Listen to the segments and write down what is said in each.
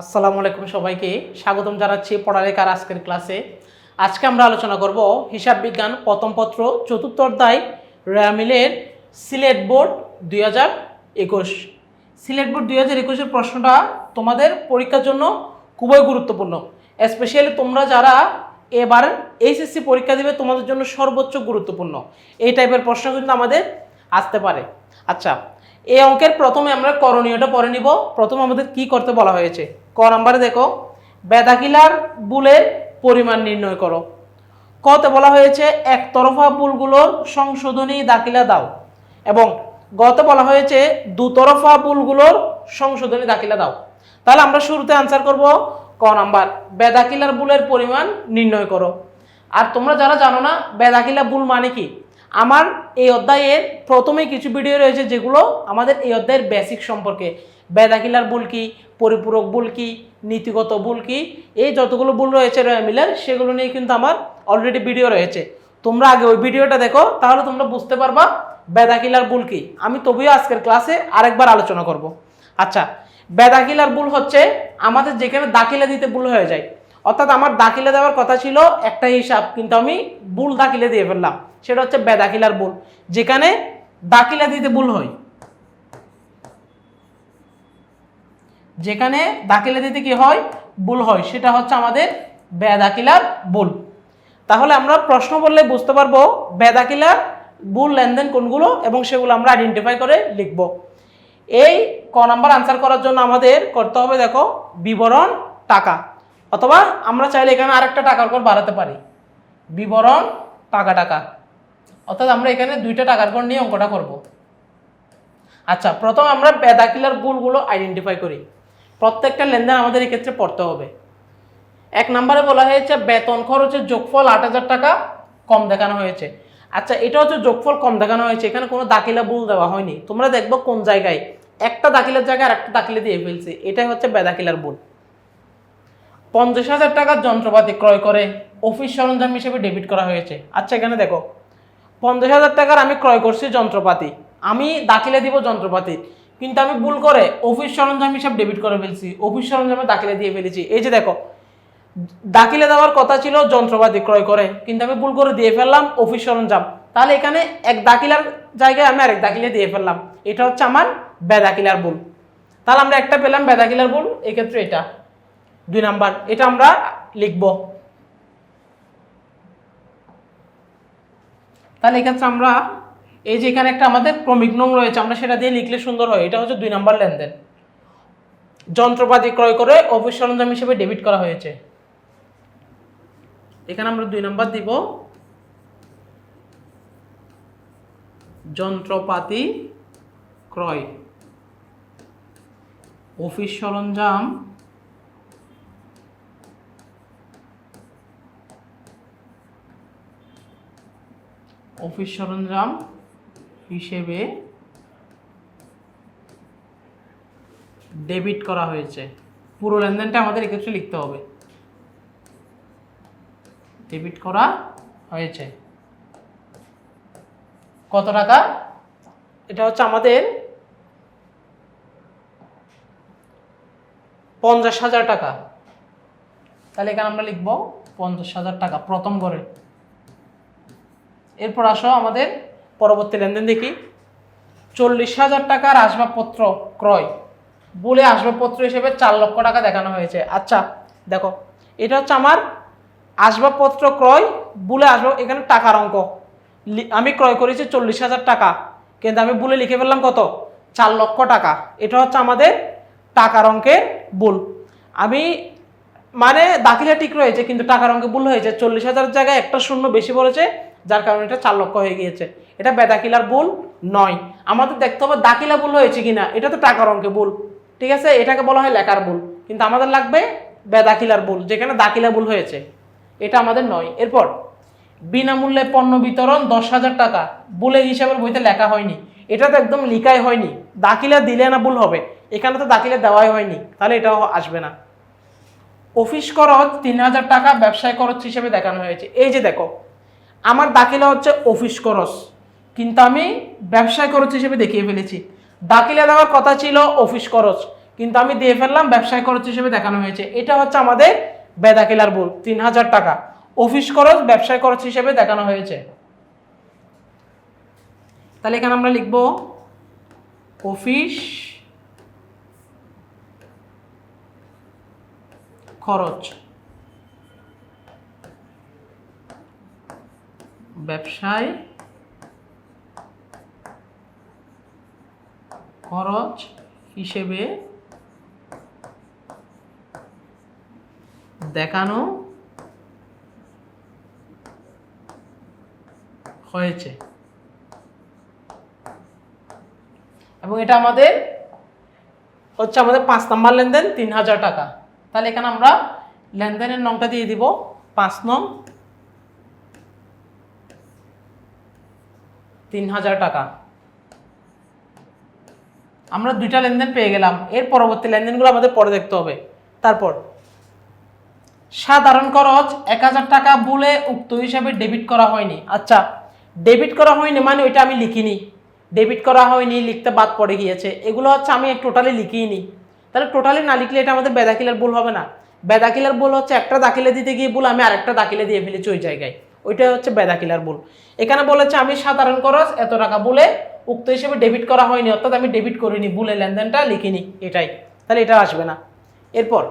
আসসালামু আলাইকুম সবাইকে। স্বাগতম জানাচ্ছি পড়ালেখার আজকের ক্লাসে। আজকে আমরা আলোচনা করব হিসাব বিজ্ঞান প্রথম পত্র চতুর্থ অধ্যায় র্যামিলের সিলেট বোর্ড দুই হাজার একুশ। সিলেট বোর্ড দুই হাজার একুশের প্রশ্নটা তোমাদের পরীক্ষার জন্য খুবই গুরুত্বপূর্ণ। স্পেশালি তোমরা যারা এবার এইচএসসি পরীক্ষা দিবে, তোমাদের জন্য সর্বোচ্চ গুরুত্বপূর্ণ। এই টাইপের প্রশ্ন কিন্তু আমাদের আসতে পারে। আচ্ছা এই অঙ্কের প্রথমে আমরা করণীয়টা পড়ে নিব। প্রথমে আমাদের কি করতে বলা হয়েছে? ক নাম্বারে দেখো বেদাকিলার বুলের পরিমাণ নির্ণয় করো। কতে বলা হয়েছে, একতরফা বুলগুলোর সংশোধনী দাখিলা দাও এবং গতে বলা হয়েছে, দুতরফা বুলগুলোর সংশোধনী দাখিলা দাও। তাহলে আমরা শুরুতে আনসার করব, ক নাম্বার বেদাকিলার বুলের পরিমাণ নির্ণয় করো। আর তোমরা যারা জানো না বেদাকিলা বুল মানে কি? আমার এই অধ্যায়ের প্রথমেই কিছু ভিডিও রয়েছে যেগুলো আমাদের এই অধ্যায়ের বেসিক সম্পর্কে। বেদাকিলার বুল কি? পরিপূরক বুল কি? নীতিগত বুল কি? এই যতগুলো ভুল রয়েছে মিলার, সেগুলো নিয়ে কিন্তু আমার অলরেডি ভিডিও রয়েছে। তোমরা আগে ওই ভিডিওটা দেখো, তাহলে তোমরা বুঝতে পারবা বেদাকিলার বুল কি। আমি তবুও আজকের ক্লাসে আরেকবার আলোচনা করব। আচ্ছা বেদাকিলার ভুল হচ্ছে আমাদের যেখানে দাখিলা দিতে ভুল হয়ে যায়। অর্থাৎ আমার দাখিলা দেওয়ার কথা ছিল একটা হিসাব, কিন্তু আমি ভুল দাখিলা দিয়ে ফেললাম। সেটা হচ্ছে বেদাখিলার ভুল। যেখানে দাখিলা দিতে ভুল হয়। যেখানে দাখিলা দিতে কি হয়? ভুল হয়। সেটা হচ্ছে আমাদের বেদাখিলার ভুল। তাহলে আমরা প্রশ্ন বললে বুঝতে পারব বেদাখিলার ভুল লেনদেন কোনগুলো এবং সেগুলো আমরা আইডেন্টিফাই করে লিখব। এই ক নাম্বার আনসার করার জন্য আমাদের করতে হবে দেখো, বিবরণ টাকা। অথবা আমরা চাইলে এখানে আরেকটা টাকার উপর বাড়াতে পারি। বিবরণ টাকা টাকা। অর্থাৎ আমরা এখানে দুইটা টাকার উপর নিয়ে অঙ্কটা করব। আচ্ছা প্রথম আমরা বেদাকিলার ভুলগুলো আইডেন্টিফাই করি। প্রত্যেকটা লেনদেন আমাদের এক্ষেত্রে পড়তে হবে। এক নম্বরে বলা হয়েছে, বেতন খরচের যোগফল আট হাজার টাকা কম দেখানো হয়েছে। আচ্ছা এটা হচ্ছে যোগফল কম দেখানো হয়েছে, এখানে কোনো দাখিলা ভুল দেওয়া হয়নি। তোমরা দেখব কোন জায়গায়। একটা দাখিলার জায়গায় আর একটা দাখিলা দিয়ে ফেলছে। এটাই হচ্ছে বেদাকিলার ভুল। পঞ্চাশ হাজার টাকার যন্ত্রপাতি ক্রয় করে অফিস সরঞ্জাম হিসেবে ডেবিট করা হয়েছে। আচ্ছা এখানে দেখো। পঞ্চাশ হাজার টাকার আমি ক্রয় করছি যন্ত্রপাতি। আমি দাখিলে দিব যন্ত্রপাতি। কিন্তু আমি ভুল করে অফিস সরঞ্জাম হিসাব ডেবিট করে ফেলছি। অফিস সরঞ্জামে দাখিলে দিয়ে ফেলেছি। এই যে দেখো, দাখিলে দেওয়ার কথা ছিল যন্ত্রপাতি ক্রয় করে। কিন্তু আমি ভুল করে দিয়ে ফেললাম অফিস সরঞ্জাম। তাহলে এখানে এক দাখিলার জায়গায় আমি আরেক দাখিলে দিয়ে ফেললাম। এটা হচ্ছে আমার বেদাখিলার ভুল। তাহলে আমরা একটা পেলাম বেদাকিলার ভুল, এক্ষেত্রে এটা। দুই নাম্বার, এটা আমরা লিখব। তাহলে এক্ষেত্রে আমরা এই যে এখানে একটা আমাদের ক্রমিক নং রয়েছে, আমরা সেটা দিয়ে লিখলে সুন্দর হয়। এটা হচ্ছে দুই নম্বর লেনদেন। যন্ত্রপাতি ক্রয় করে অফিস সরঞ্জাম হিসেবে ডেবিট করা হয়েছে। এখানে আমরা দুই নম্বর দিব। যন্ত্রপাতি ক্রয়। অফিস সরঞ্জাম অফিস সরঞ্জাম হিসেবে ডেবিট করা হয়েছে। পুরো লেনদেনটা আমাদের এক্ষেত্রে লিখতে হবে। ডেবিট করা হয়েছে। কত টাকা? এটা হচ্ছে আমাদের পঞ্চাশ হাজার টাকা। তাহলে এখানে আমরা লিখব পঞ্চাশ হাজার টাকা প্রথম করে এরপর আসো আমাদের পরবর্তী লেনদেন দেখি। চল্লিশ হাজার টাকার আসবাবপত্র ক্রয়। বলে আসবাবপত্র হিসেবে চার লক্ষ টাকা দেখানো হয়েছে। আচ্ছা দেখো, এটা হচ্ছে আমার আসবাবপত্র ক্রয়, বলে আসবাব, এখানে টাকার অঙ্ক। আমি ক্রয় করেছি চল্লিশ হাজার টাকা, কিন্তু আমি বলে লিখে ফেললাম কত? চার লক্ষ টাকা। এটা হচ্ছে আমাদের টাকার অঙ্কের ভুল। আমি মানে দাখিলা ঠিক রয়েছে, কিন্তু টাকার অঙ্কে ভুল হয়েছে। চল্লিশ হাজার জায়গায় একটা শূন্য বেশি পড়েছে যার কারণে এটা চার লক্ষ হয়ে গিয়েছে। এটা বেদাকিলার ভুল নয়। আমাদের দেখতে হবে দাখিলা ভুল হয়েছে কিনা। এটা তো টাকার অঙ্কে ভুল। ঠিক আছে? এটাকে বলা হয় লেখার ভুল। কিন্তু আমাদের লাগবে বেদাকিলার ভুল, যেখানে দাখিলা ভুল হয়েছে। এটা আমাদের নয়। এরপর, বিনামূল্যে পণ্য বিতরণ দশ হাজার টাকা। ভুলের হিসাবের বইতে লেখা হয়নি। এটা তো একদম লিখাই হয়নি। দাখিলা দিলে না ভুল হবে। এখানে তো দাখিলা দেওয়াই হয়নি। তাহলে এটাও আসবে না। অফিস খরচ তিন হাজার টাকা, ব্যবসায় খরচ হিসেবে দেখানো হয়েছে। এই যে দেখো আমার দাখিলা হচ্ছে অফিস খরচ। কিন্তু আমি ব্যবসায় খরচ হিসেবে দেখিয়ে ফেলেছি। দাখিলা দেওয়ার কথা ছিল অফিস খরচ। কিন্তু আমি দিয়ে ফেললাম ব্যবসায় খরচ হিসেবে দেখানো হয়েছে। এটা হচ্ছে আমাদের বেদাকিলার ভুল তিন হাজার টাকা। অফিস খরচ, ব্যবসায় খরচ হিসেবে দেখানো হয়েছে। তাহলে এখানে আমরা লিখব অফিস খরচ। ব্যবসায় খরচ হিসেবে দেখানো হয়েছে। এবং এটা আমাদের হচ্ছে আমাদের পাঁচ নাম্বার লেনদেন তিন হাজার টাকা। তাহলে এখানে আমরা লেনদেনের নংটা দিয়ে দিব। পাঁচ নং তিন হাজার টাকা। আমরা দুইটা লেনদেন পেয়ে গেলাম। এর পরবর্তী লেনদেনগুলো আমাদের পরে দেখতে হবে। তারপর, সাধারণ খরচ এক হাজার টাকা বলে উক্ত হিসাবে ডেবিট করা হয়নি। আচ্ছা ডেবিট করা হয়নি মানে ওইটা আমি লিখিনি। ডেবিট করা হয়নি, লিখতে বাদ পড়ে গিয়েছে। এগুলো হচ্ছে আমি টোটালি লিখিনি তাহলে টোটালি না লিখলে এটা আমাদের বেদাকিলের ভুল হবে না। বেদাকিলার ভুল হচ্ছে একটা দাখিলে দিতে গিয়ে ভুল, আমি আরেকটা দাখিলে দিয়ে ফেলেছি ওই জায়গায়। ওইটাই হচ্ছে বেদাকিলার ভুল। এখানে বলেছে, আমি সাধারণ খরচ, এত টাকা বলে উক্ত হিসেবে ডেবিট করা হয়নি, অর্থাৎ আমি ডেবিট করিনি, ভুলে লেনদেনটা লিখিনি। এটাই। তাহলে এটা আসবে না। এরপর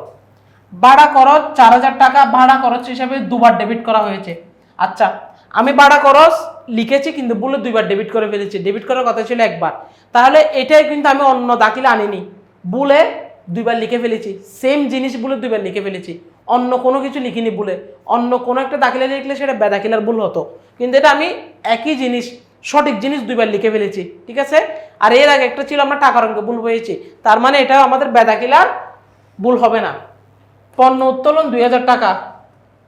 ভাড়া খরচ, চার হাজার টাকা ভাড়া খরচ হিসাবে দুবার ডেবিট করা হয়েছে। আচ্ছা আমি ভাড়া খরচ লিখেছি, কিন্তু বলে দুইবার ডেবিট করে ফেলেছি। ডেবিট করার কথা ছিল একবার। তাহলে এটাই কিন্তু আমি অন্য দাখিলে আনিনি। বলে দুইবার লিখে ফেলেছি। সেম জিনিস বলে দুইবার লিখে ফেলেছি। অন্য কোনো কিছু লিখিনি বলে অন্য কোনো একটা দাখিলে লিখলে সেটা বেদাখিলার ভুল হতো। কিন্তু এটা আমি একই জিনিস, সঠিক জিনিস দুইবার লিখে ফেলেছি, ঠিক আছে? আর এর আগে একটা ছিল আমরা টাকার অঙ্কে ভুল হয়েছি। তার মানে এটাও আমাদের বেদাখিলার ভুল হবে না। পণ্য উত্তোলন দুই হাজার টাকা।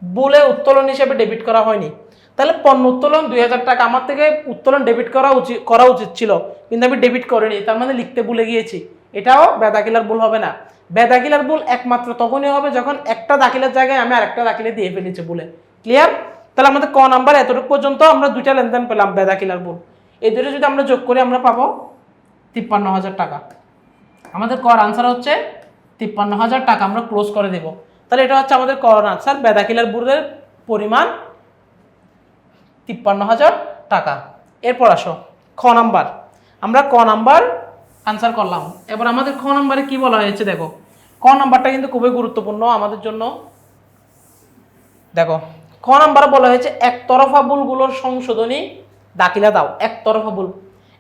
বলে উত্তোলন হিসেবে ডেবিট করা হয়নি। তাহলে পণ্য উত্তোলন দুই হাজার টাকা আমার থেকে উত্তোলন ডেবিট করা উচিত করা উচিত ছিল। কিন্তু আমি ডেবিট করিনি, তার মানে লিখতে ভুলে গিয়েছি। এটাও বেদাকিলার ভুল হবে না। বেদাকিলার ভুল একমাত্র তখনই হবে যখন একটা দাখিলের জায়গায় আমি আরেকটা দাখিলে দিয়ে ফেলেছি বলে ক্লিয়ার তাহলে আমাদের ক নাম্বার এতটুকু পর্যন্ত আমরা দুইটা লেনদেন পেলাম বেদাকিলার ভুল। এই দুটো যদি আমরা যোগ করি আমরা পাবো তিপ্পান্ন হাজার টাকা। আমাদের কর আনসার হচ্ছে তিপ্পান্ন হাজার টাকা, আমরা ক্লোজ করে দেব। তাহলে এটা হচ্ছে আমাদের কর আনসার বেদাকিলার বুড়ের পরিমাণ তিপ্পান্ন হাজার টাকা। এরপর আসো, খ নাম্বার। আমরা ক নাম্বার আনসার করলাম। এবার আমাদের খ নাম্বারে কি বলা হয়েছে দেখো। ক নাম্বারটা কিন্তু খুবই গুরুত্বপূর্ণ। আমাদের জন্য দেখো, খ নাম্বারে বলা হয়েছে, একতরফা ভুলগুলোর সংশোধনী দাখিলা দাও। একতরফা ভুল।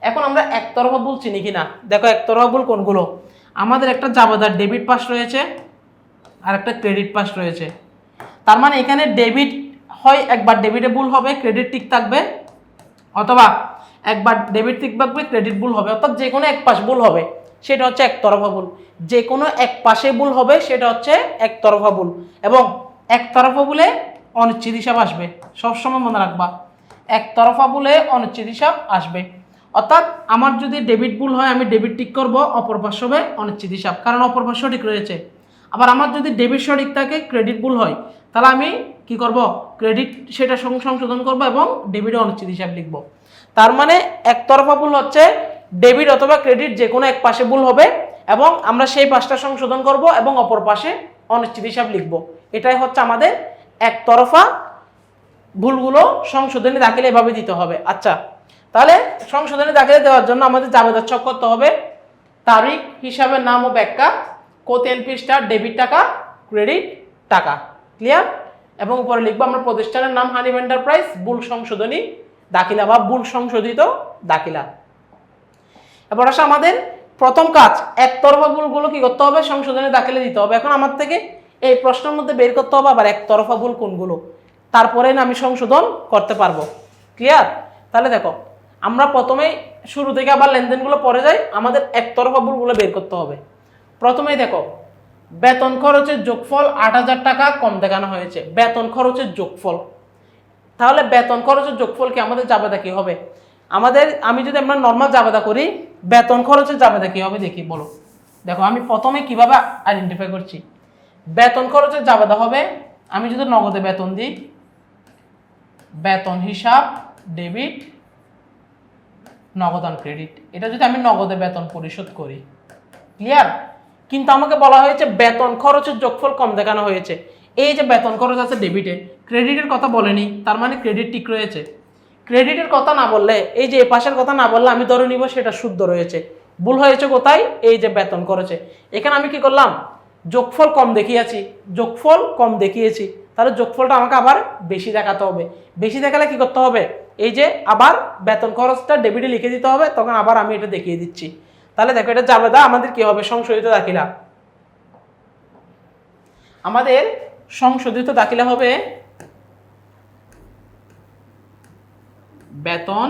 এখন আমরা একতরফা ভুল চিনি কি না দেখো, একতরফা ভুল কোনগুলো? আমাদের একটা জাবেদার ডেবিট পাস রয়েছে আর একটা ক্রেডিট পাস রয়েছে। তার মানে এখানে ডেবিট হয়, একবার ডেবিটে ভুল হবে ক্রেডিট ঠিক থাকবে, অথবা একবার ডেবিট ঠিক থাকবে ক্রেডিট ভুল হবে, অর্থাৎ যে কোনো এক পাশ ভুল হবে, সেটা হচ্ছে একতরফা ভুল। যে কোনো এক পাশে ভুল হবে, সেটা হচ্ছে একতরফা ভুল এবং একতরফা ভুলে অনিশ্চিত হিসাব আসবে। সবসময় মনে রাখবা একতরফা ভুলে অনিশ্চিত হিসাব আসবে। অর্থাৎ আমার যদি ডেবিট ভুল হয়, আমি ডেবিট ঠিক করব, অপর পাশ হবে অনিশ্চিত হিসাব, কারণ অপর পাশ সঠিক রয়েছে। আবার আমার যদি ডেবিট সঠিক থাকে ক্রেডিট ভুল হয়, তাহলে আমি কি করব? ক্রেডিট সেটা সংশোধন করব এবং ডেবিটে অনিশ্চিত হিসাব লিখব। তার মানে একতরফা ভুল হচ্ছে, ডেবিট অথবা ক্রেডিট যে কোনো এক পাশে ভুল হবে এবং আমরা সেই পাশটা সংশোধন করব এবং অপর পাশে অনিশ্চিত হিসাব লিখব। এটাই হচ্ছে আমাদের একতরফা ভুলগুলো সংশোধনী দাখিলে এভাবে দিতে হবে। আচ্ছা তাহলে সংশোধনী দাখিলে দেওয়ার জন্য আমাদের জাবেদার ছক করতে হবে। তারিখ, হিসাবের নাম ও ব্যাখ্যা কোতেন পৃষ্ঠা ডেবিট টাকা, ক্রেডিট টাকা। ক্লিয়ার এবং উপরে লিখব আমরা প্রতিষ্ঠানের নাম হানিম এন্টারপ্রাইজ ভুল সংশোধনী দাখিলা বা ভুল সংশোধিত দাখিলা। এবার আসে আমাদের প্রথম কাজ, একতরফা ভুলগুলো কি করতে হবে? সংশোধনে দাখিলে দিতে হবে। এখন আমার থেকে এই প্রশ্নের মধ্যে বের করতে হবে আবার একতরফা ভুল কোনগুলো। তারপরে না আমি সংশোধন করতে পারব। ক্লিয়ার তাহলে দেখো, আমরা প্রথমেই শুরু থেকে আবার লেনদেনগুলো পরে যাই, আমাদের একতরফা ভুলগুলো বের করতে হবে। প্রথমেই দেখো, বেতন খরচের যোগফল আট হাজার টাকা কম দেখানো হয়েছে। বেতন খরচের যোগফল। তাহলে বেতন খরচের যোগফল কি আমাদের জাবেদা কি হবে? আমাদের, আমি যদি আমরা নর্মাল জাবেদা করি, বেতন খরচের জাবেদা কি হবে দেখি, বলো। দেখো, আমি প্রথমে কীভাবে আইডেন্টিফাই করছি? বেতন খরচের জাবেদা হবে, আমি যদি নগদে বেতন দিই, বেতন হিসাব ডেবিট নগদান ক্রেডিট এটা যদি আমি নগদে বেতন পরিশোধ করি। ক্লিয়ার কিন্তু আমাকে বলা হয়েছে, বেতন খরচের যোগফল কম দেখানো হয়েছে। এই যে বেতন খরচ আছে ডেবিটে ক্রেডিটের কথা বলেনি, তার মানে ক্রেডিট ঠিক রয়েছে। ক্রেডিটের কথা না বললে, এই যে এ পাশের কথা না বললে আমি ধরে নিব সেটা শুদ্ধ রয়েছে। ভুল হয়েছে কোথায়? এই যে বেতন করেছে এখানে আমি কি করলাম? যোগফল কম দেখিয়েছি। যোগফল কম দেখিয়েছি। তাহলে যোগফলটা আমাকে আবার বেশি দেখাতে হবে। বেশি দেখালে কি করতে হবে? এই যে আবার বেতন খরচটা ডেবিটে লিখে দিতে হবে, তখন আবার আমি এটা দেখিয়ে দিচ্ছি। তাহলে দেখো, এটা জাবেদা, আমাদের কি হবে? সংশোধিত দাখিলা। আমাদের সংশোধিত দাখিলা হবে বেতন,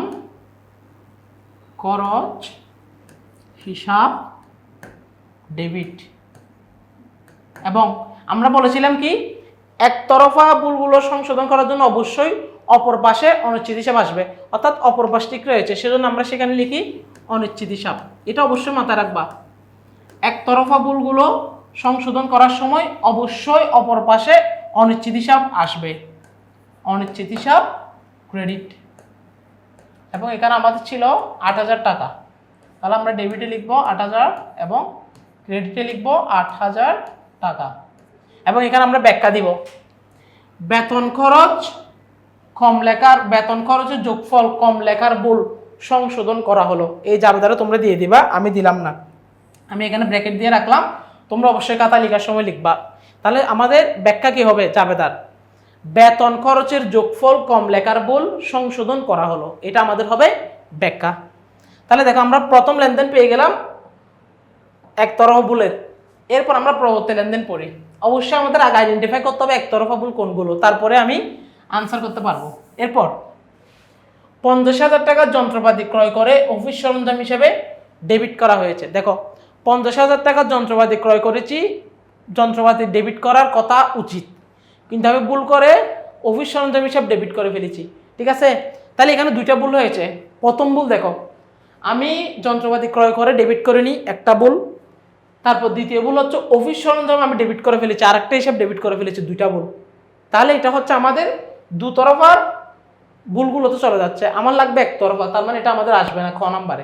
খরচ, হিসাব, ডেবিট। এবং আমরা বলেছিলাম কি, একতরফা ভুলগুলো সংশোধন করার জন্য অবশ্যই অপর পাশে অনিশ্চিত হিসাব আসবে। অর্থাৎ অপর পাশ ঠিক রয়েছে, সেজন্য আমরা সেখানে লিখি অনিশ্চিত হিসাব। এটা অবশ্যই মাথায় রাখবা। একতরফা ভুলগুলো সংশোধন করার সময় অবশ্যই অপর পাশে অনিশ্চিত হিসাব আসবে। অনিশ্চিত হিসাব ক্রেডিট এবং এখানে আমাদের ছিল আট হাজার টাকা। তাহলে আমরা ডেবিটে লিখব আট হাজার এবং ক্রেডিটে লিখব আট হাজার টাকা। এবং এখানে আমরা ব্যাখ্যা দিব। বেতন খরচ কম লেখার, বেতন খরচের যোগফল কম লেখার ভুল সংশোধন করা হলো। এই জাবেদারে তোমরা দিয়ে দিবা, আমি দিলাম না। আমি এখানে ব্র্যাকেট দিয়ে রাখলাম। তোমরা অবশ্যই কাতা লেখার সময় লিখবা। তাহলে আমাদের ব্যাখ্যা কি হবে জাবেদার? বেতন খরচের যোগফল কম লেখার ভুল সংশোধন করা হলো। এটা আমাদের হবে ব্যাখ্যা। তাহলে দেখো, আমরা প্রথম লেনদেন পেয়ে গেলাম একতরফা ভুলের। এরপর আমরা পরবর্তী লেনদেন পড়ি। অবশ্যই আমাদের আগে আইডেন্টিফাই করতে হবে একতরফা ভুল কোনগুলো। তারপরে আমি আনসার করতে পারব। এরপর পঞ্চাশ হাজার টাকার যন্ত্রপাতি ক্রয় করে অফিস সরঞ্জাম হিসেবে ডেবিট করা হয়েছে। দেখো পঞ্চাশ হাজার টাকার যন্ত্রপাতি ক্রয় করেছি। যন্ত্রপাতি ডেবিট করার কথা উচিত। কিন্তু আমি ভুল করে অফিস সরঞ্জাম হিসাব ডেবিট করে ফেলেছি। ঠিক আছে? তাহলে এখানে দুইটা ভুল হয়েছে। প্রথম ভুল দেখো। আমি যন্ত্রপাতি ক্রয় করে ডেবিট করে নিই একটা ভুল। তারপর দ্বিতীয় ভুল হচ্ছে অফিস সরঞ্জাম আমি ডেবিট করে ফেলেছি আর একটা হিসাব ডেবিট করে ফেলেছি, দুইটা ভুল। তাহলে এটা হচ্ছে আমাদের দুতরফার ভুলগুলো তো চলে যাচ্ছে। আমার লাগবে একতরফা, তার মানে এটা আমাদের আসবে না, খ নাম্বারে।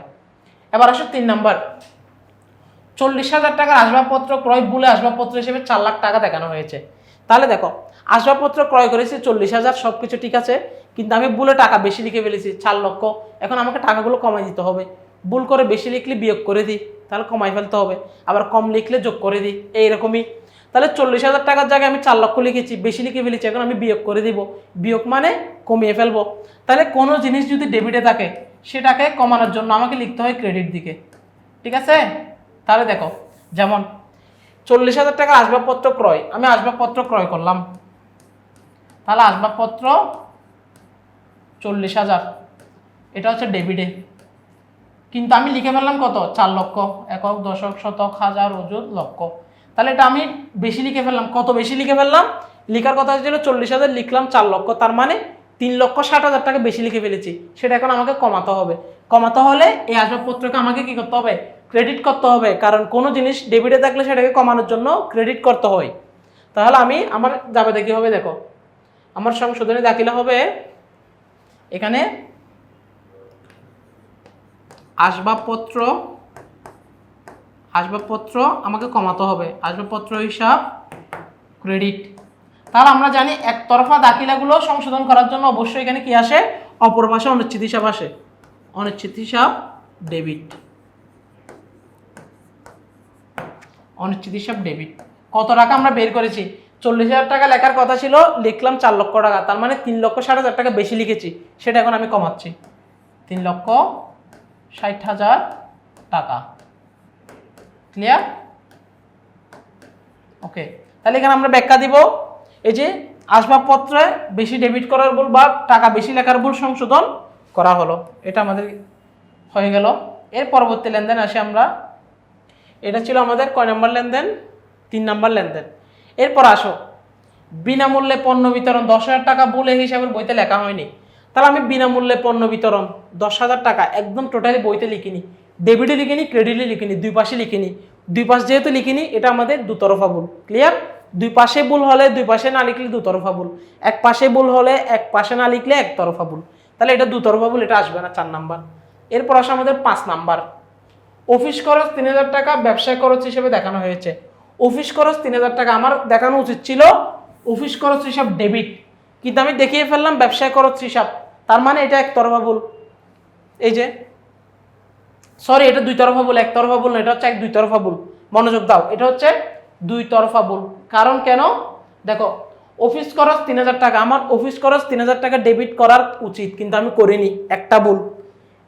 এবার আসো তিন নাম্বার। চল্লিশ হাজার টাকার আসবাবপত্র ক্রয় বলে আসবাবপত্র হিসেবে চার লাখ টাকা দেখানো হয়েছে। তাহলে দেখো, আসবাবপত্র ক্রয় করেছি, চল্লিশ হাজার সব কিছু ঠিক আছে, কিন্তু আমি ভুলে টাকা বেশি লিখে ফেলেছি, চার লক্ষ। এখন আমাকে টাকাগুলো কমাই দিতে হবে। ভুল করে বেশি লিখলে বিয়োগ করে দিই, তাহলে কমাই ফেলতে হবে। আবার কম লিখলে যোগ করে দিই, এইরকমই। তাহলে চল্লিশ হাজার টাকার জায়গায় আমি চার লক্ষ লিখেছি, বেশি লিখে ফেলেছি, এখন আমি বিয়োগ করে দিব। বিয়োগ মানে কমিয়ে ফেলব। তাহলে কোনো জিনিস যদি ডেবিটে থাকে, সেটাকে কমানোর জন্য আমাকে লিখতে হয় ক্রেডিট দিকে। ঠিক আছে? তাহলে দেখো, যেমন চল্লিশ হাজার টাকার আসবাবপত্র ক্রয়, আমি আসবাবপত্র ক্রয় করলাম। তাহলে আসবাবপত্র চল্লিশ হাজার, এটা হচ্ছে ডেবিটে কিন্তু আমি লিখে ফেললাম কত? চার লক্ষ, একক, দশক, শতক, হাজার অযুত লক্ষ। তাহলে এটা আমি বেশি লিখে ফেললাম। কত বেশি লিখে ফেললাম? লিখার কথা ছিল চল্লিশ হাজার, লিখলাম চার লক্ষ, তার মানে তিন লক্ষ ষাট হাজার টাকা বেশি লিখে ফেলেছি। সেটা এখন আমাকে কমাতে হবে। কমাতে হলে এই আসবাবপত্রকে আমাকে কি করতে হবে? ক্রেডিট করতে হবে। কারণ কোনো জিনিস ডেবিটে থাকলে সেটাকে কমানোর জন্য ক্রেডিট করতে হয়। তাহলে আমি আমার যাবে দেখি হবে, দেখো। আমার সংশোধনী দাখিলা হবে। এখানে আসবাবপত্র আসবাবপত্র আমাকে কমাতে হবে। আসবাবপত্র হিসাব ক্রেডিট তাহলে আমরা জানি একতরফা দাখিলাগুলো সংশোধন করার জন্য অবশ্যই এখানে কি আসে? অপর পাশে অনিশ্চিত হিসাব আসে। অনিশ্চিত হিসাব ডেবিট অনিশ্চিত হিসাব ডেবিট কত টাকা আমরা বের করেছি? চল্লিশ হাজার টাকা লেখার কথা ছিল, লিখলাম চার লক্ষ টাকা। তার মানে তিন লক্ষ ষাট হাজার টাকা বেশি লিখেছি। সেটা এখন আমি কমাচ্ছি। তিন লক্ষ ষাট হাজার টাকা। ক্লিয়ার ওকে তাহলে এখানে আমরা ব্যাখ্যা দিব। এই যে আসবাবপত্রে বেশি ডেবিট করার ভুল বা টাকা বেশি লেখার ভুল সংশোধন করা হলো। এটা আমাদের হয়ে গেল। এর পরবর্তী লেনদেন আসি আমরা। এটা ছিল আমাদের কয় নম্বর লেনদেন? তিন নম্বর লেনদেন। এরপর আসো। বিনামূল্যে পণ্য বিতরণ দশ হাজার টাকা বলে হিসাবের বইতে লেখা হয়নি। তাহলে আমি বিনামূল্যে পণ্য বিতরণ দশ হাজার টাকা একদম টোটালি বইতে লিখিনি। ডেবিটে লিখিনি ক্রেডিটে লিখিনি, দুই পাশে লিখিনি। দুই পাশ যেহেতু লিখিনি, এটা আমাদের দুতরফা ভুল। ক্লিয়ার দুই পাশে ভুল হলে দুই পাশে না লিখলে দুতরফা ভুল। এক পাশে ভুল হলে এক পাশে না লিখলে একতরফা ভুল। তাহলে এটা দুতরফা ভুল, এটা আসবে না চার নাম্বার। এরপর আসে আমাদের পাঁচ নাম্বার। অফিস খরচ তিন হাজার টাকা ব্যবসায় খরচ হিসেবে দেখানো হয়েছে। অফিস খরচ তিন হাজার টাকা আমার দেখানো উচিত ছিল। অফিস খরচ হিসাব ডেবিট কিন্তু আমি দেখিয়ে ফেললাম ব্যবসায় খরচ হিসাব। তার মানে এটা একতরফা ভুল। এই যে সরি এটা দুই তরফা ভুল, একতরফা ভুল এটা হচ্ছে এক দুই তরফা ভুল। মনোযোগ দাও, এটা হচ্ছে দুই তরফা ভুল। কারণ কেন? দেখো, অফিস খরচ তিন হাজার টাকা, আমার অফিস খরচ তিন হাজার টাকা ডেবিট করার উচিত, কিন্তু আমি করিনি। একটা ভুল।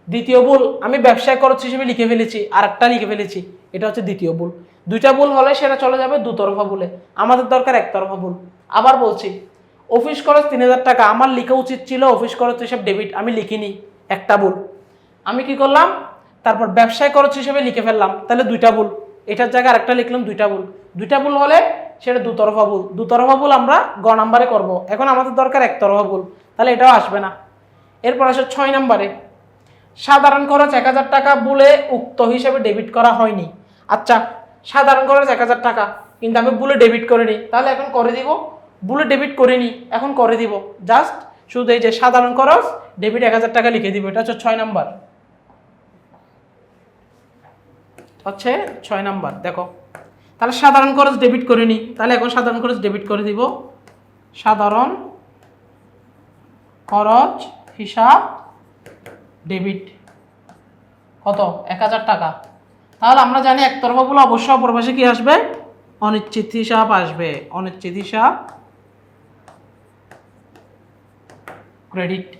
দ্বিতীয় ভুল, আমি ব্যবসায় খরচ হিসেবে লিখে ফেলেছি আর একটা লিখে ফেলেছি, এটা হচ্ছে দ্বিতীয় ভুল। দুইটা ভুল হলে সেটা চলে যাবে দুতরফা ভুলে, আমাদের দরকার একতরফা ভুল। আবার বলছি, অফিস খরচ তিন হাজার টাকা, আমার লিখা উচিত ছিল অফিস খরচ হিসেবে ডেবিট আমি লিখিনি, একটা ভুল। আমি কি করলাম? তারপর ব্যবসায় খরচ হিসেবে লিখে ফেললাম, তাহলে দুইটা ভুল। এটার জায়গায় আরেকটা লিখলাম, দুইটা ভুল। দুইটা ভুল হলে সেটা দুতরফা ভুল। দুতরফা ভুল আমরা গ নাম্বারে করব। এখন আমাদের দরকার একতরফা ভুল, তাহলে এটাও আসবে না। এরপর আসে ছয় নাম্বারে। সাধারণ খরচ এক হাজার টাকা বলে উক্ত হিসেবে ডেবিট করা হয়নি। আচ্ছা সাধারণ খরচ এক হাজার টাকা, কিন্তু আমি বুলে ডেবিট করিনি। তাহলে এখন করে দিব? বুলে ডেবিট করিনি, এখন করে দিব। জাস্ট শুধু এই যে সাধারণ খরচ ডেবিট এক হাজার টাকা লিখে দিব। এটা হচ্ছে ছয় নাম্বার। হচ্ছে ছয় নাম্বার, দেখো। তাহলে সাধারণ খরচ ডেবিট করে নিই তাহলে এখন সাধারণ খরচ ডেবিট করে দিব। সাধারণ খরচ হিসাব ডেবিট। কত? এক হাজার টাকা। তাহলে আমরা জানি একতরফাগুলো অবশ্যই অপরপাশে কি আসবে? অনিশ্চিত হিসাব আসবে। অনিশ্চিত হিসাব ক্রেডিট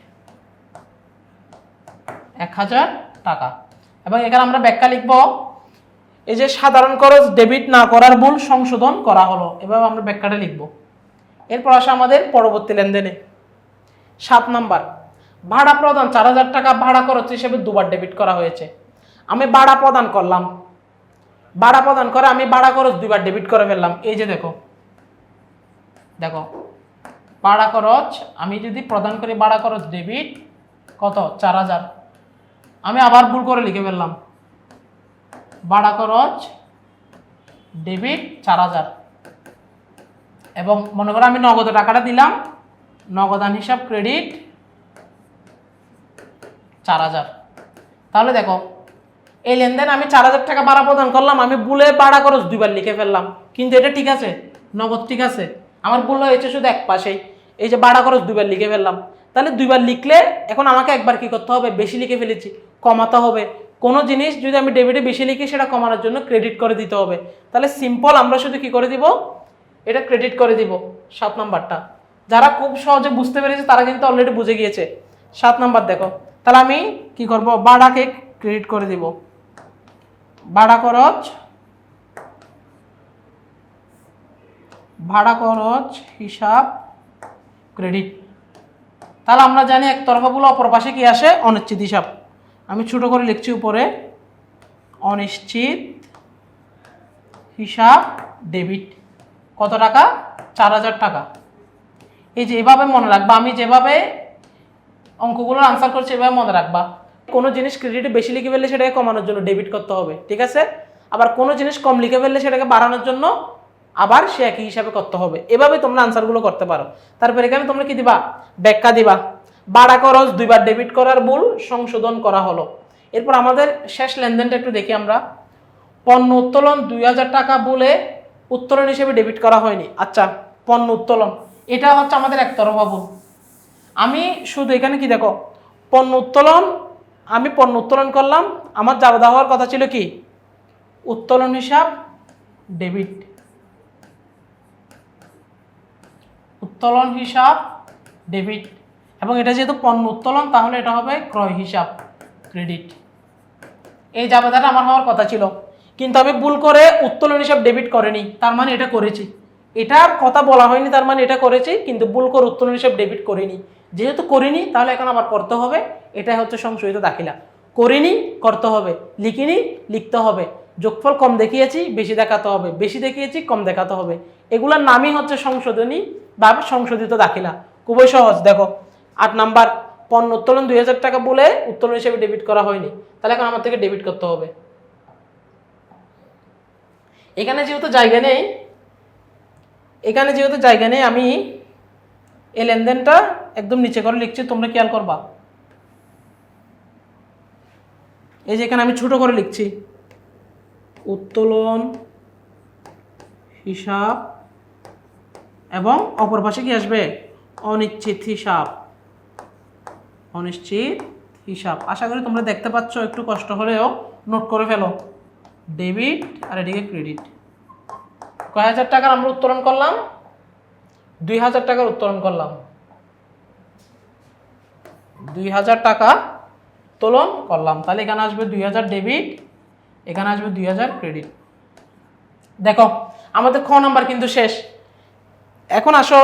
এক হাজার টাকা। এবং এখানে আমরা ব্যাখ্যা লিখব, এই যে সাধারণ খরচ ডেবিট না করার ভুল সংশোধন করা হলো। এভাবে আমরা ব্যাখ্যাটা লিখব। এরপর আসে আমাদের পরবর্তী লেনদেনে। সাত নাম্বার। ভাড়া প্রদান, চার হাজার টাকা ভাড়া খরচ হিসেবে দুবার ডেবিট করা হয়েছে। আমি ভাড়া প্রদান করলাম। ভাড়া প্রদান করে আমি ভাড়া খরচ দুইবার ডেবিট করে ফেললাম। এই যে দেখো দেখো, ভাড়া খরচ, আমি যদি প্রদান করি ভাড়া খরচ ডেবিট কত? চার হাজার। আমি আবার ভুল করে লিখে ফেললাম। ভাড়া খরচ ডেবিট চার হাজার। এবং মনে করো আমি নগদ টাকাটা দিলাম। নগদান হিসাব ক্রেডিট চার হাজার। তাহলে দেখো, এই লেনদেন আমি চার হাজার টাকা ভাড়া প্রদান করলাম, আমি বুলে ভাড়া খরচ দুইবার লিখে ফেললাম। কিন্তু এটা ঠিক আছে, নগদ ঠিক আছে। আমার ভুল হয়েছে শুধু এক পাশেই। এই যে ভাড়া খরচ দুইবার লিখে ফেললাম। তাহলে দুইবার লিখলে এখন আমাকে একবার কি করতে হবে? বেশি লিখে ফেলেছি, কমাতে হবে। কোনো জিনিস যদি আমি ডেবিটে বেশি লিখি, সেটা কমানোর জন্য ক্রেডিট করে দিতে হবে। তাহলে সিম্পল আমরা শুধু কি করে দিব? এটা ক্রেডিট করে দিব, সাত নাম্বারটা। যারা খুব সহজে বুঝতে পেরেছে, তারা কিন্তু অলরেডি বুঝে গিয়েছে। সাত নাম্বার দেখো তাহলে আমি কি করব? ভাড়াকে ক্রেডিট করে দিব। ভাড়া খরচ ভাড়া খরচ হিসাব ক্রেডিট তাহলে আমরা জানি একতরফাগুলো অপর পাশে কি আসে? অনিশ্চিত হিসাব। আমি ছোট করে লিখছি উপরে। অনিশ্চিত হিসাব ডেবিট কত টাকা? চার হাজার টাকা। এই যে এভাবে মনে রাখবা, আমি যেভাবে অঙ্কগুলোর আনসার করছে, এভাবে মনে রাখবা। কোনো জিনিস ক্রেডিটে বেশি লিখে ফেললে সেটাকে কমানোর জন্য ডেবিট করতে হবে, ঠিক আছে? আবার কোনো জিনিস কম লিখে ফেললে সেটাকে বাড়ানোর জন্য আবার সে একই হিসাবে করতে হবে। এভাবে তোমরা আনসারগুলো করতে পারো। তারপর এখানে তোমরা কি দিবা? ব্যাখ্যা দিবা। বাড়া খরচ, দুইবার ডেবিট করার ভুল, সংশোধন করা হলো। এরপর আমাদের শেষ লেনদেনটা একটু দেখি আমরা। পণ্য উত্তোলন, দুই হাজার টাকা বলে উত্তোলন হিসেবে ডেবিট করা হয়নি। আচ্ছা পণ্য উত্তোলন। এটা হচ্ছে আমাদের একতরফা ভুল। আমি শুধু এখানে কি দেখো, পণ্য উত্তোলন, আমি পণ্য উত্তোলন করলাম, আমার জাবেদা হওয়ার কথা ছিল কি? উত্তোলন হিসাব ডেবিট উত্তোলন হিসাব ডেবিট এবং এটা যেহেতু পণ্য উত্তোলন, তাহলে এটা হবে ক্রয় হিসাব ক্রেডিট এই জাবেদাটা আমার হওয়ার কথা ছিল। কিন্তু আমি ভুল করে উত্তোলন হিসাব ডেবিট করেনি, তার মানে এটা করেছি। এটার কথা বলা হয়নি, তার মানে এটা করেছি, কিন্তু ভুল করে উত্তোলন হিসাব ডেবিট করিনি। যেহেতু করিনি, তাহলে এখন আবার করতে হবে। এটাই হচ্ছে সংশোধিত দাখিলা। করিনি, করতে হবে। লিখিনি, লিখতে হবে। যোগফল কম দেখিয়েছি, বেশি দেখাতে হবে। বেশি দেখিয়েছি, কম দেখাতে হবে। এগুলোর নামই হচ্ছে সংশোধনী বা সংশোধিত দাখিলা। খুবই সহজ, দেখো। আট নাম্বার, পণ্য উত্তোলন দুই হাজার টাকা বলে উত্তোলন হিসেবে ডেবিট করা হয়নি। তাহলে এখন আমার থেকে ডেবিট করতে হবে। এখানে যেহেতু জায়গা নেই, এখানে যেহেতু জায়গা নেই, আমি এই লেনদেনটা একদম নিচে করে লিখছি, তোমরা খেয়াল করবা। এই যে এখানে আমি ছোট করে লিখছি। উত্তোলন, হিসাব, এবং অপর পাশে কি আসবে? অনিশ্চিত হিসাব। অনিশ্চিত হিসাব। আশা করি তোমরা দেখতে পাচ্ছ, একটু কষ্ট হলেও নোট করে ফেলো। ডেবিট আর এদিকে ক্রেডিট। কয় হাজার টাকার আমরা উত্তোলন করলাম? দুই হাজার টাকার উত্তোলন করলাম। দুই হাজার টাকা উত্তোলন করলাম। তাহলে এখানে আসবে দুই হাজার ডেবিট এখানে আসবে দুই হাজার ক্রেডিট দেখো, আমাদের খ নাম্বার কিন্তু শেষ। এখন আসো,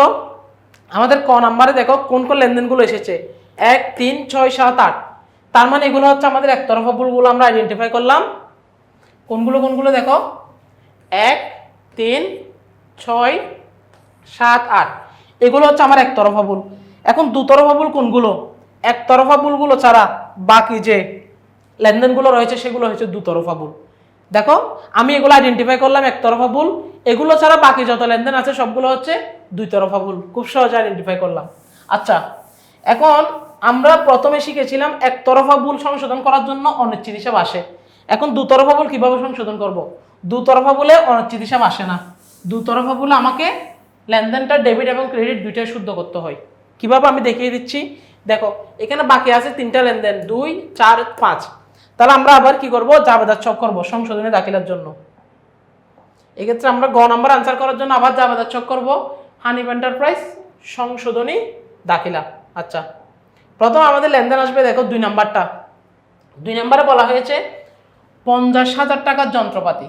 আমাদের ক নাম্বারে দেখো কোন কোন লেনদেনগুলো এসেছে। এক, তিন, ছয়, সাত, আট। তার মানে এগুলো হচ্ছে আমাদের একতরফা ভুলগুলো আমরা আইডেন্টিফাই করলাম। কোনগুলো কোনগুলো দেখো? এক, তিন, ছয় সাত, আট। এগুলো হচ্ছে আমার একতরফা ভুল। এখন দুতরফা ভুল কোনগুলো? একতরফা ভুলগুলো ছাড়া বাকি যে লেনদেনগুলো রয়েছে, সেগুলো হচ্ছে দুতরফা ভুল। দেখো, আমি এগুলো আইডেন্টিফাই করলাম, একতরফা ভুল। এগুলো ছাড়া বাকি যত লেনদেন আছে, সবগুলো হচ্ছে দুই তরফা ভুল। খুব সহজে আইডেন্টিফাই করলাম। আচ্ছা এখন আমরা প্রথমে শিখেছিলাম একতরফা ভুল সংশোধন করার জন্য অনিশ্চিত হিসাব আসে। এখন দুতরফা ভুল কীভাবে সংশোধন করব? দুতরফা বলে অনিশ্চিত হিসাব আসে না। দুতরফা ভুলে আমাকে লেনদেনটা ডেবিট এবং ক্রেডিট দুইটাই শুদ্ধ করতে হয়। কীভাবে আমি দেখিয়ে দিচ্ছি? দেখো, এখানে বাকি আছে তিনটা লেনদেন, দুই, চার, পাঁচ। তাহলে আমরা আবার কি করব? জাবেদার চক করব সংশোধনে দাখিলার জন্য। এক্ষেত্রে আমরা গ নাম্বার আনসার করার জন্য আবার জাবেদার চক করব। হানিফ এন্টারপ্রাইজ সংশোধনী দাখিলা। আচ্ছা প্রথম আমাদের লেনদেন আসবে দেখো দুই নাম্বারটা। দুই নাম্বারে বলা হয়েছে পঞ্চাশ হাজার টাকার যন্ত্রপাতি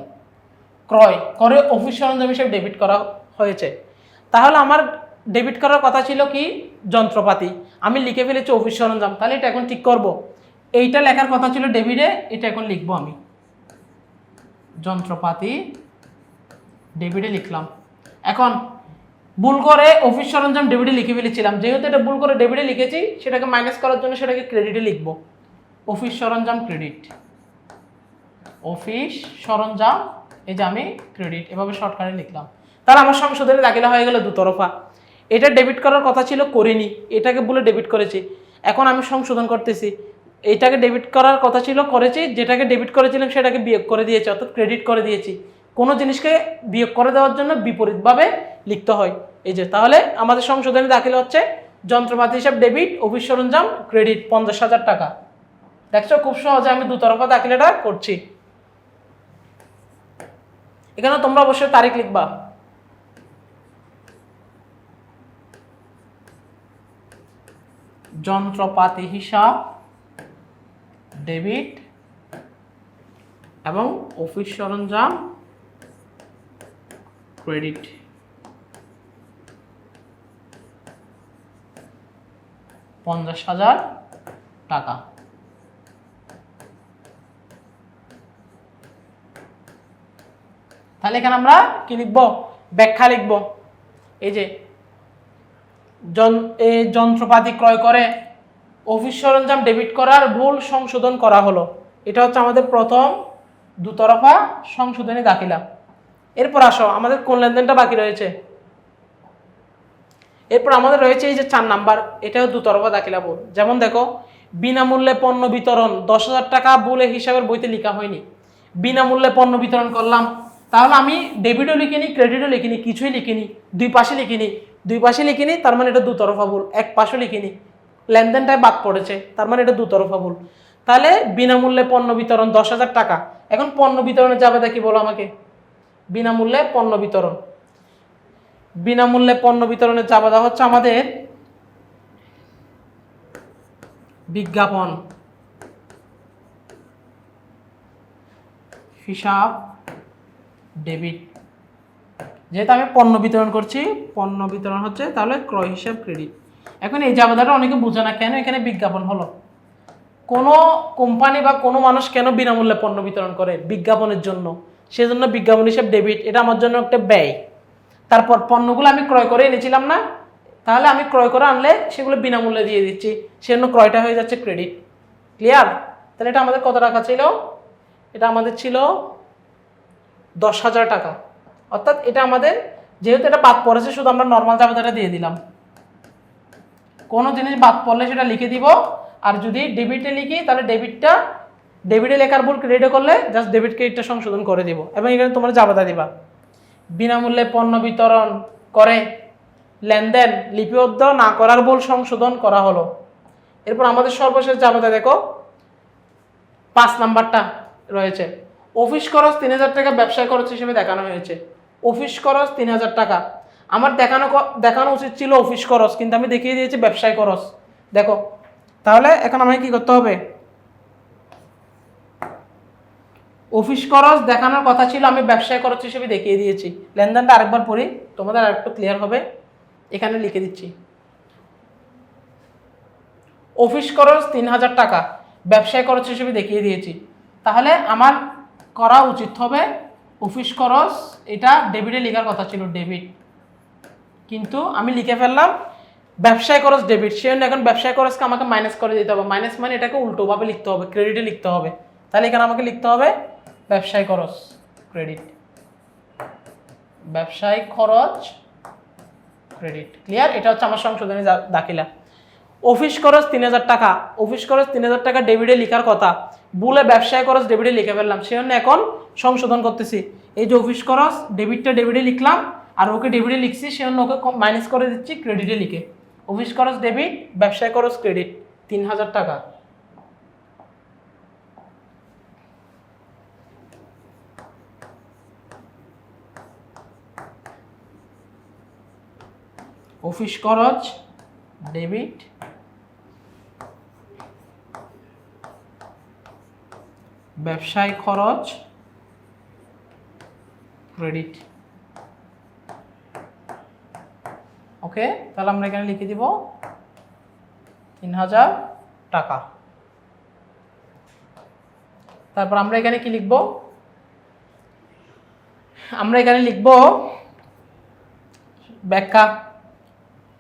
ক্রয় করে অফিস সরঞ্জাম হিসেবে ডেবিট করা হয়েছে। তাহলে আমার ডেবিট করার কথা ছিল কি? যন্ত্রপাতি। আমি লিখে ফেলেছি অফিস সরঞ্জাম। তাহলে এটা এখন ঠিক করব। এইটা লেখার কথা ছিল ডেবিটে এটা এখন লিখব আমি। যন্ত্রপাতি ডেবিটে লিখলাম। এখন ভুল করে অফিস সরঞ্জাম ডেবিটে লিখে ফেলেছিলাম। যেহেতু এটা ভুল করে ডেবিটে লিখেছি, সেটাকে মাইনাস করার জন্য সেটাকে ক্রেডিটে লিখব। অফিস সরঞ্জাম ক্রেডিট অফিস সরঞ্জাম, এই যে আমি ক্রেডিট এভাবে শর্টকাটে লিখলাম। তাহলে আমার সংশোধনে দাখিলা হয়ে গেল দুতরফা। এটা ডেবিট করার কথা ছিল, করিনি। এটাকে বলে ডেবিট করেছি। এখন আমি সংশোধন করতেছি। এইটাকে ডেবিট করার কথা ছিল, করেছি। যেটাকে ডেবিট করেছিলাম, সেটাকে বিয়োগ করে দিয়েছি, অর্থাৎ ক্রেডিট করে দিয়েছি। কোনো জিনিসকে বিয়োগ করে দেওয়ার জন্য বিপরীতভাবে লিখতে হয়। এই যে, তাহলে আমাদের সংশোধনে দাখিল হচ্ছে, যন্ত্রপাতি হিসাব ডেবিট অফিস সরঞ্জাম ক্রেডিট পঞ্চাশ হাজার টাকা। দেখছ, খুব সহজে আমি দুতরফা দাখিলাটা করছি। এখানে তোমরা অবশ্যই তারিখ লিখবা। যন্ত্রপাতি হিসাব ডেবিট এবং অফিস সরঞ্জাম, ক্রেডিট। পঞ্চাশ হাজার টাকা। তাহলে এখানে আমরা কি লিখব? ব্যাখ্যা লিখব। এই যে যন্ত্রপাতি ক্রয় করে, অফিস সরঞ্জাম ডেবিট করার ভুল সংশোধন করা হলো। এটা হচ্ছে আমাদের প্রথম দুতরফা সংশোধনী দাখিলা। এরপর আসো, আমাদের কোন লেনদেনটা বাকি রয়েছে? এরপর আমাদের রয়েছে এই যে চার নাম্বার, এটাও দুতরফা দাখিলা ভুল। যেমন দেখো, বিনামূল্যে পণ্য বিতরণ, দশ হাজার টাকা বলে হিসাবের বইতে লেখা হয়নি। বিনামূল্যে পণ্য বিতরণ করলাম, তাহলে আমি ডেবিটও লিখিনি ক্রেডিটও লিখিনি, কিছুই লিখিনি, দুই পাশে লিখিনি। দুই পাশে লিখিনি, তার মানে এটা দুতরফা ভুল। এক পাশে লিখিনি। লেনদেনটায় বাদ পড়েছে, তার মানে এটা দুতরফা ভুল। তাহলে বিনামূল্যে পণ্য বিতরণ দশ হাজার টাকা। এখন পণ্য বিতরণে যাবে দেখি বলো আমাকে? বিনামূল্যে পণ্য বিতরণ। বিনামূল্যে পণ্য বিতরণের চাবাদা হচ্ছে আমাদের বিজ্ঞাপন। হিসাব, ডেবিট। যেহেতু আমি পণ্য বিতরণ করছি, পণ্য বিতরণ হচ্ছে তাহলে ক্রয় হিসাব ক্রেডিট এখন এই জাবেদাটা অনেকে বোঝে না কেন এখানে বিজ্ঞাপন হলো? কোনো কোম্পানি বা কোনো মানুষ কেন বিনামূল্যে পণ্য বিতরণ করে বিজ্ঞাপনের জন্য? সেজন্য বিজ্ঞাপন হিসাব ডেবিট এটা আমার জন্য একটা ব্যয়। তারপর পণ্যগুলো আমি ক্রয় করে এনেছিলাম না, তাহলে আমি ক্রয় করে আনলে সেগুলো বিনামূল্যে দিয়ে দিচ্ছি, সেজন্য ক্রয়টা হয়ে যাচ্ছে ক্রেডিট ক্লিয়ার তাহলে এটা আমাদের কত টাকা ছিল? এটা আমাদের ছিল দশ হাজার টাকা। অর্থাৎ এটা আমাদের, যেহেতু এটা বাদ পড়েছে, শুধু আমরা নর্মাল জাবেদাটা দিয়ে দিলাম। কোনো জিনিস বাদ পড়লে সেটা লিখে দিব, আর যদি ডেবিটে লিখি, তাহলে ডেবিটটা ডেবিটে লেখার ভুল ক্রেডিটে করলে জাস্ট ডেবিট ক্রেডিটটা সংশোধন করে দিব, এবং এখানে তোমরা জাবাদা দিবা। বিনামূল্যে পণ্য বিতরণ করে, লেনদেন লিপিবদ্ধ না করার ভুল সংশোধন করা হলো। এরপর আমাদের সর্বশেষ জাবাদা দেখো, পাঁচ নাম্বারটা রয়েছে। অফিস খরচ তিন হাজার টাকা ব্যবসায় খরচ হিসেবে দেখানো হয়েছে। অফিস খরচ তিন হাজার টাকা। আমার দেখানো দেখানো উচিত ছিল অফিস খরচ, কিন্তু আমি দেখিয়ে দিয়েছি ব্যবসায় খরচ। দেখো, তাহলে এখন আমাকে কি করতে হবে? অফিস খরচ দেখানোর কথা ছিল, আমি ব্যবসায় খরচ হিসেবে দেখিয়ে দিয়েছি। লেনদেনটা আরেকবার পড়ি, তোমাদের আরেকটু ক্লিয়ার হবে। এখানে লিখে দিচ্ছি। অফিস খরচ তিন হাজার টাকা, ব্যবসায় খরচ হিসেবে দেখিয়ে দিয়েছি। তাহলে আমার করা উচিত হবে অফিস খরচ, এটা ডেবিটে লেখার কথা ছিল ডেবিট কিন্তু আমি লিখে ফেললাম, ব্যবসায় খরচ ডেবিট সে জন্য এখন ব্যবসায় খরচকে আমাকে মাইনাস করে দিতে হবে। মাইনাস মানে এটাকে উল্টোভাবে লিখতে হবে ক্রেডিটে লিখতে হবে। তাহলে এখানে আমাকে লিখতে হবে, ব্যবসায় খরচ ক্রেডিট ব্যবসায় খরচ ক্রেডিট ক্লিয়ার এটা হচ্ছে আমার সংশোধনী দাখিলা। অফিস খরচ তিন হাজার টাকা। অফিস খরচ তিন হাজার টাকা ডেবিটে লেখার কথা। বলে ব্যবসায় খরচ ডেবিটে লিখে ফেললাম। সেই জন্য এখন সংশোধন করতেছি। এই যে অফিস খরচ ডেবিটটা ডেবিটে লিখলাম, আর ওকে ডেবিটে লিখছি সে জন্য ওকে মাইনাস করে দিচ্ছি ক্রেডিটে লিখে। অফিস খরচ ডেবিট ব্যবসায় খরচ ক্রেডিট তিন হাজার টাকা। অফিস খরচ ডেবিট ব্যবসায় খরচ ক্রেডিট ওকে তাহলে আমরা এখানে লিখে দিব তিন হাজার টাকা। তারপর আমরা এখানে কি লিখব? আমরা এখানে লিখব ব্যাখ্যা।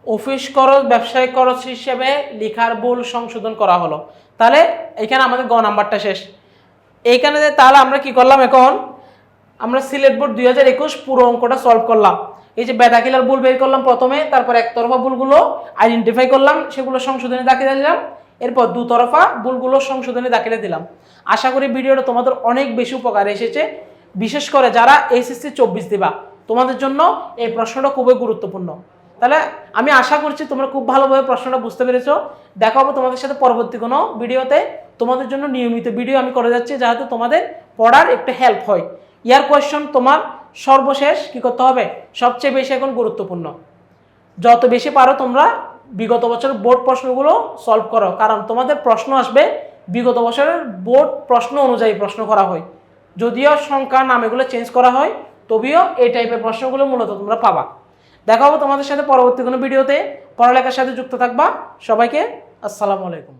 অফিস খরচ, ব্যবসায়িক খরচ হিসেবে লেখার ভুল সংশোধন করা হলো। তাহলে এখানে আমাদের গ নাম্বারটা শেষ। এইখানে তাহলে আমরা কি করলাম এখন? আমরা সিলেট বোর্ড দুই হাজার একুশ পুরো অঙ্কটা সলভ করলাম। এই যে বেদাকিলার ভুল বের করলাম প্রথমে, তারপর একতরফা ভুলগুলো আইডেন্টিফাই করলাম, সেগুলো সংশোধনে দাখিলে দিলাম। এরপর দুতরফা ভুলগুলো সংশোধনে দাখিলে দিলাম। আশা করি ভিডিওটা তোমাদের অনেক বেশি উপকার এসেছে। বিশেষ করে যারা এসএসসি চব্বিশ দিবা, তোমাদের জন্য এই প্রশ্নটা খুবই গুরুত্বপূর্ণ। তাহলে আমি আশা করছি তোমরা খুব ভালোভাবে প্রশ্নটা বুঝতে পেরেছ। দেখা হবে তোমাদের সাথে পরবর্তী কোনো ভিডিওতে। তোমাদের জন্য নিয়মিত ভিডিও আমি করে যাচ্ছি যাতে তোমাদের পড়ার একটু হেল্প হয়। ইয়ার কোয়েশ্চন তোমার সর্বশেষ কি করতে হবে? সবচেয়ে বেশি এখন গুরুত্বপূর্ণ। যত বেশি পারো তোমরা বিগত বছরের বোর্ড প্রশ্নগুলো সলভ করো। কারণ তোমাদের প্রশ্ন আসবে, বিগত বছরের বোর্ড প্রশ্ন অনুযায়ী প্রশ্ন করা হয়। যদিও সংখ্যা, নাম এগুলো চেঞ্জ করা হয়, তবেও এই টাইপের প্রশ্নগুলো মূলত তোমরা পাবা। দেখা হবে তোমাদের সাথে পরবর্তী কোনো ভিডিওতে। পড়ালেখার সাথে যুক্ত থাকবা। সবাইকে আসসালামু আলাইকুম।